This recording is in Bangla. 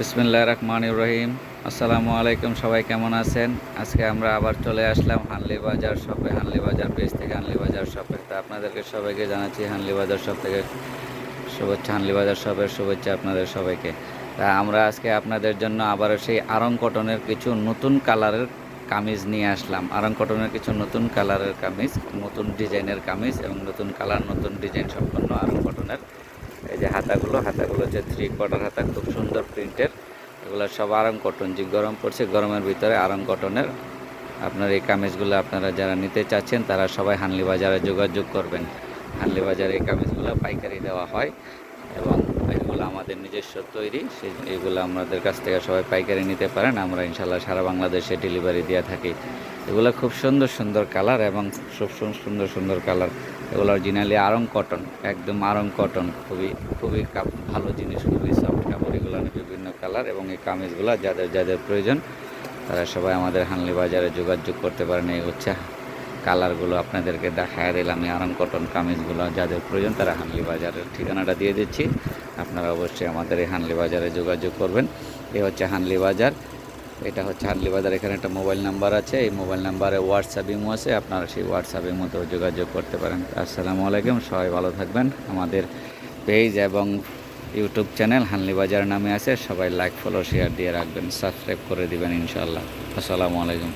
বিসমিল্লাহ রহমান রহিম। আসসালামু আলাইকুম, সবাই কেমন আছেন? আজকে আমরা আবার চলে আসলাম হানলি বাজার শপে, হানলি বাজার পেজ থেকে, হানলি বাজার শপে। তা আপনাদেরকে সবাইকে জানাচ্ছি, হানলি বাজার শপ থেকে শুভেচ্ছা, হানলি বাজার শপের শুভেচ্ছা আপনাদের সবাইকে। তা আমরা আজকে আপনাদের জন্য আবারও সেই আরং কটনের কিছু নতুন কালারের কামিজ নিয়ে আসলাম। আরং কটনের কিছু নতুন কালারের কামিজ, নতুন ডিজাইনের কামিজ এবং নতুন কালার, নতুন ডিজাইন সম্পন্ন আরং কটনের। যে হাতাগুলো হাতাগুলো হচ্ছে থ্রি কোয়ার্টার হাতা, খুব সুন্দর প্রিন্টের এগুলো সব আরাম কটন যে গরম পড়ছে গরমের ভিতরে আরাম কটনের আপনার এই কামিজগুলো আপনারা যারা নিতে চাচ্ছেন, তারা সবাই হানলি বাজারে যোগাযোগ করবেন। হানলি বাজারে এই কামিজগুলো পাইকারি দেওয়া হয় এবং এগুলো আমাদের নিজস্ব তৈরি। সেই এগুলো আমাদের কাছ থেকে সবাই পাইকারি নিতে পারেন। আমরা ইনশাল্লাহ সারা বাংলাদেশে ডেলিভারি দিয়ে থাকি। এগুলো খুব সুন্দর সুন্দর কালার এবং খুব সুন্দর সুন্দর কালার। এগুলো অরিজিনালি আরং কটন একদম আরং কটন খুবই খুবই ভালো জিনিস, খুবই সফট কাপড়, এগুলো বিভিন্ন কালার এবং এই কামিজগুলো যাদের যাদের প্রয়োজন, তারা সবাই আমাদের হানলি বাজারে যোগাযোগ করতে পারেন। এই হচ্ছে কালারগুলো আপনাদেরকে দেখায় দিলাম, এই আরং কটন কামিজগুলো যাদের প্রয়োজন, তারা হানলি বাজারের ঠিকানাটা দিয়ে দিচ্ছি। আপনারা অবশ্যই আমাদের এই হানলি বাজারে যোগাযোগ করবেন। এ হচ্ছে হানলি বাজার এটা হচ্ছে হানলি বাজার, এখানে একটা মোবাইল নাম্বার আছে, এই মোবাইল নাম্বারে হোয়াটসঅ্যাপ ইমো আছে, আপনারা সেই হোয়াটসঅ্যাপ মতো যোগাযোগ করতে পারেন। আসসালামু আলাইকুম, সবাই ভালো থাকবেন। আমাদের পেজ এবং ইউটিউব চ্যানেল হানলি বাজার নামে আছে, সবাই লাইক ফলো শেয়ার দিয়ে রাখবেন সাবস্ক্রাইব করে দিবেন ইনশাল্লাহ আসসালামু আলাইকুম।